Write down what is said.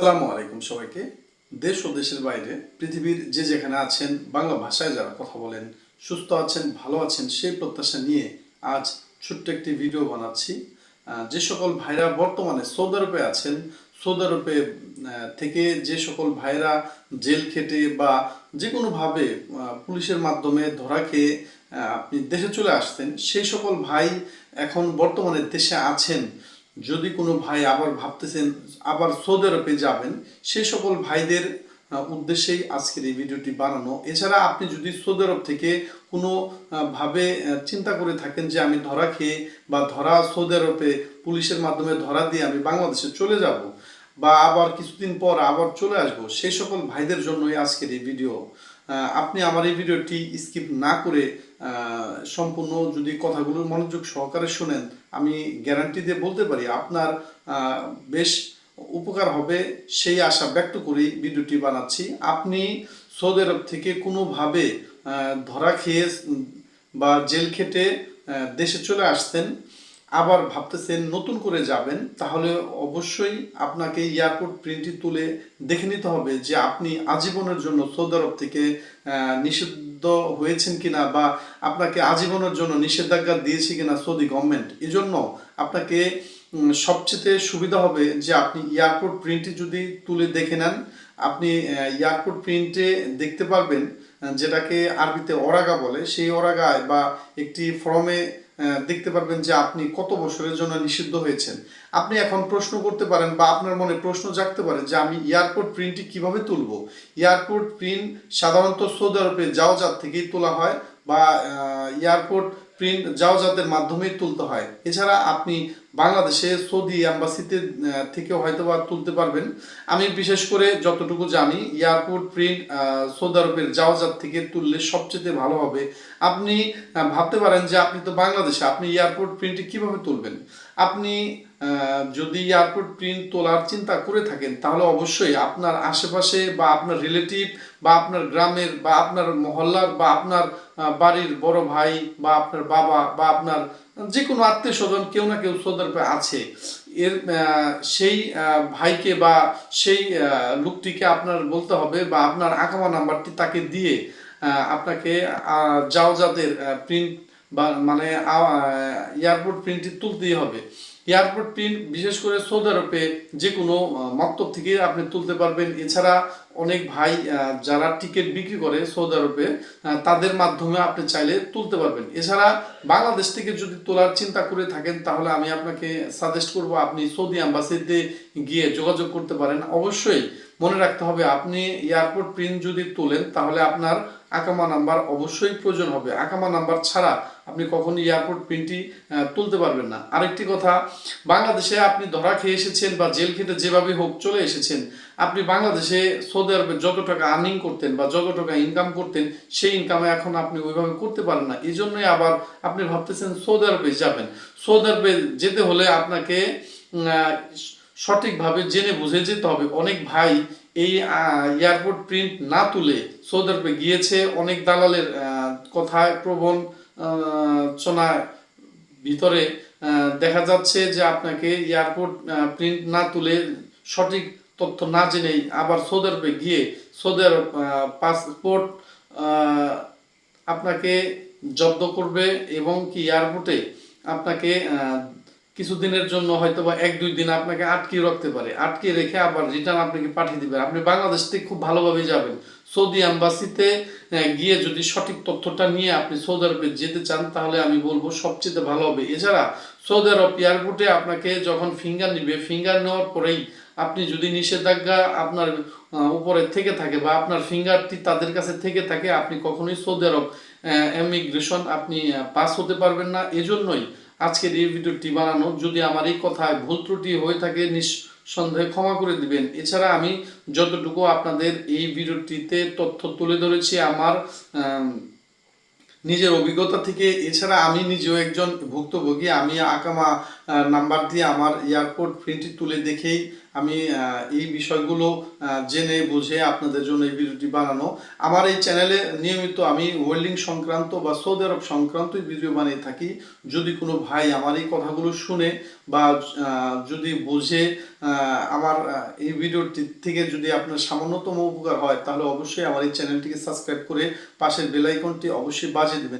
আসসালামু আলাইকুম সবাইকে। দেশ ও দেশের বাইরে, পৃথিবীর যে যেখানে আছেন, বাংলা ভাষায় যারা কথা বলেন, সুস্থ আছেন, ভালো আছেন, সেই প্রত্যাশা নিয়ে আজ ছোট্ট একটি ভিডিও বানাচ্ছি। যে সকল ভাইরা বর্তমানে সৌদি আরবে আছেন, সৌদি আরবে থেকে যে সকল ভাইরা জেল খেটে বা যে কোনোভাবে পুলিশের মাধ্যমে ধরা খেয়ে আপনি দেশে চলে আসতেন সেই সকল ভাই এখন বর্তমানে দেশে আছেন। যদি কোনো ভাই আবার ভাবতেছেন, আবার সৌদি আরবে যাবেন, সেই সকল ভাইদের উদ্দেশ্যেই আজকের এই ভিডিওটি বানানো। এছাড়া আপনি যদি সৌদি আরব থেকে কোনো ভাবে চিন্তা করে থাকেন যে আমি ধরা খেয়ে বা ধরা সৌদি আরবে পুলিশের মাধ্যমে ধরা দিয়ে আমি বাংলাদেশে চলে যাব বা আবার কিছুদিন পর আবার চলে আসব, সেই সকল ভাইদের জন্যই আজকের এই ভিডিও। আপনি আমার এই ভিডিওটি স্কিপ না করে সম্পূর্ণ যদি কথাগুলো মনোযোগ সহকারে শোনেন আমি গ্যারান্টি দিয়ে বলতে পারি, আপনার বেশ উপকার হবে, সেই আশা ব্যক্ত করি ভিডিওটি বানাচ্ছি। আপনি সৌদি আরব থেকে কোনোভাবে ধরা খেয়ে বা জেল খেটে দেশে চলে আসতেন আবার ভাবতেছেন নতুন করে যাবেন তাহলে অবশ্যই আপনাকে এয়ারপোর্ট প্রিন্টটি তুলে দেখে নিতে হবে যে আপনি আজীবনের জন্য সৌদি আরব থেকে নিষিদ্ধ হয়েছেন কিনা বা আপনাকে আজীবনের জন্য নিষেধাজ্ঞা দিয়েছে কিনা সৌদি গভর্নমেন্ট এজন্য আপনাকে উম, সবচেয়ে সুবিধা হবে যে আপনি এয়ারপোর্ট প্রিন্টটি যদি তুলে দেখে নেন আপনি এয়ারপোর্ট প্রিন্টে দেখতে পারবেন যেটাকে আরবিতে অরাগা বলে। সেই অরাগায় বা একটি ফর্মে দেখতে পারবেন যে আপনি কত বছরের জন্য নিষিদ্ধ হয়েছেন। আপনি এখন প্রশ্ন করতে পারেন বা আপনার মনে প্রশ্ন জাগতে পারে যে আমি এয়ারপোর্ট প্রিন্টটি কীভাবে তুলব? এয়ারপোর্ট প্রিন্ট সাধারণত সৌদি আরবে যাওজাত থেকেই তোলা হয় বা এয়ারপোর্ট প্রিন্ট যাওজাতের মাধ্যমেই তুলতে হয়। এছাড়া আপনি বাংলাদেশে, সৌদি অ্যাম্বাসিতে থেকেও হয়তো বা তুলতে পারবেন। আমি বিশেষ করে যতটুকু জানি, এয়ারপোর্ট প্রিন্ট সৌদি আরবের যাওজাত থেকে তুললে সবচেয়ে ভালো হবে। আপনি ভাবতে পারেন যে আপনি তো বাংলাদেশে, আপনি এয়ারপোর্ট প্রিন্টটি কীভাবে তুলবেন? আপনি যদি এয়ারপোর্ট প্রিন্ট তোলার চিন্তা করে থাকেন, তাহলে অবশ্যই আপনার আশেপাশে বা আপনার রিলেটিভ বা আপনার গ্রামের বা আপনার মহল্লার বা আপনার বাড়ির বড় ভাই বা আপনার বাবা বা আপনার যে কোনো আত্মীয় স্বজন কেউ না কেউ সৌদি আরবে আছে। এর সেই ভাইকে বা সেই লোকটিকে আপনার বলতে হবে বা আপনার আঁকামা নাম্বারটি তাকে দিয়ে আপনাকে যাও যাদের প্রিন্ট বা মানে এয়ারপোর্ট প্রিন্টটি তুলতেই হবে। এয়ারপোর্ট প্রিন্ট, বিশেষ করে সৌদি আরবে যে কোনো মক্তব থেকে আপনি তুলতে পারবেন। এছাড়া অনেক ভাই যারা টিকিট বিক্রি করে সৌদি আরবে তাদের মাধ্যমে আপনি চাইলে তুলতে পারবেন। এছাড়া বাংলাদেশ থেকে যদি তোলার চিন্তা করে থাকেন, তাহলে আমি আপনাকে সাজেস্ট করব, আপনি সৌদি অ্যাম্বাসিতে গিয়ে যোগাযোগ করতে পারেন। অবশ্যই মনে রাখতে হবে, আপনি এয়ারপোর্ট প্রিন্ট যদি তোলেন, তাহলে আপনার আকামা নাম্বার অবশ্যই প্রয়োজন হবে। আকামা নাম্বার ছাড়া আপনি কখনো এয়ারপোর্ট প্রিন্টটি তুলতে পারবেন না। আরেকটি কথা, বাংলাদেশে আপনি ধরা খেয়ে এসেছেন বা জেল খেতে যেভাবে হোক চলে এসেছেন, আপনি বাংলাদেশে সৌদি আরবে যত টাকা আর্নিং করতেন বা যত টাকা ইনকাম করতেন, সেই ইনকামে এখন আপনি ওইভাবে করতে পারেন না। এই জন্যই আবার আপনি ভাবতেছেন সৌদি আরবে যাবেন। সৌদি আরবে যেতে হলে আপনাকে সঠিকভাবে জেনে বুঝে যেতে হবে। অনেক ভাই এই এয়ারপোর্ট প্রিন্ট না তুলে সৌদি আরবে গিয়েছে, অনেক দালালের কথায় প্রবণ আহ, ভিতরে দেখা যাচ্ছে যে আপনাকে এয়ারপোর্ট প্রিন্ট না তুলে সঠিক তথ্য না জেনেই আবার সৌদি আরবে গিয়ে সৌদি আরব পাসপোর্ট আপনাকে জব্দ করবে এবং কি এয়ারপোর্টে আপনাকে কিছুদিনের জন্য হয়তো বা এক, দুই দিন আপনাকে আটকে রাখতে পারে। আটকে রেখে আবার রিটার্ন আপনাকে পাঠিয়ে দিবে আপনি বাংলাদেশ থেকে খুব ভালোভাবে যাবেন। সৌদি অ্যাম্বাসিতে গিয়ে যদি সঠিক তথ্যটা নিয়ে আপনি সৌদি আরবে যেতে চান, তাহলে আমি বলব সবচেয়ে ভালো হবে। এছাড়া সৌদি আরব এয়ারপোর্টে আপনাকে যখন ফিঙ্গার নিবে ফিঙ্গার নেওয়ার পরেই আপনি যদি নিষেধাজ্ঞা আপনার উপরে থেকে থাকে বা আপনার ফিঙ্গারটি তাদের কাছে থেকে থাকে, আপনি কখনোই সৌদি আরব ইমিগ্রেশন আপনি পাস হতে পারবেন না। এজন্যই আজকের এই ভিডিওটি বানানো, যদি আমার এই কথায় ভুল ত্রুটি হয়ে থাকে, নিঃসন্দেহে ক্ষমা করে দিবেন। এছাড়া আমি যতটুকু আপনাদের এই ভিডিওটিতে তথ্য তুলে ধরেছি, আমার নিজের অভিজ্ঞতা থেকে, এছাড়া আমি নিজেও একজন ভুক্তভোগী, আমি আকামা নাম্বার দিয়ে আমার এয়ারপোর্ট ফ্রিটি তুলে দেখেই আমি এই বিষয়গুলো জেনে বুঝে আপনাদের জন্য এই ভিডিওটি বানানো। আমার এই চ্যানেলে নিয়মিত আমি ওয়েল্ডিং সংক্রান্ত বা সৌদি আরব সংক্রান্ত ভিডিও বানিয়ে থাকি। যদি কোনো ভাই আমার এই কথাগুলো শুনে বা যদি বুঝে আমার এই ভিডিওটি থেকে যদি আপনার সামান্যতম উপকার হয়, তাহলে অবশ্যই আমার এই চ্যানেলটিকে সাবস্ক্রাইব করে পাশের বেল আইকনটি অবশ্যই বাজিয়ে দেবেন।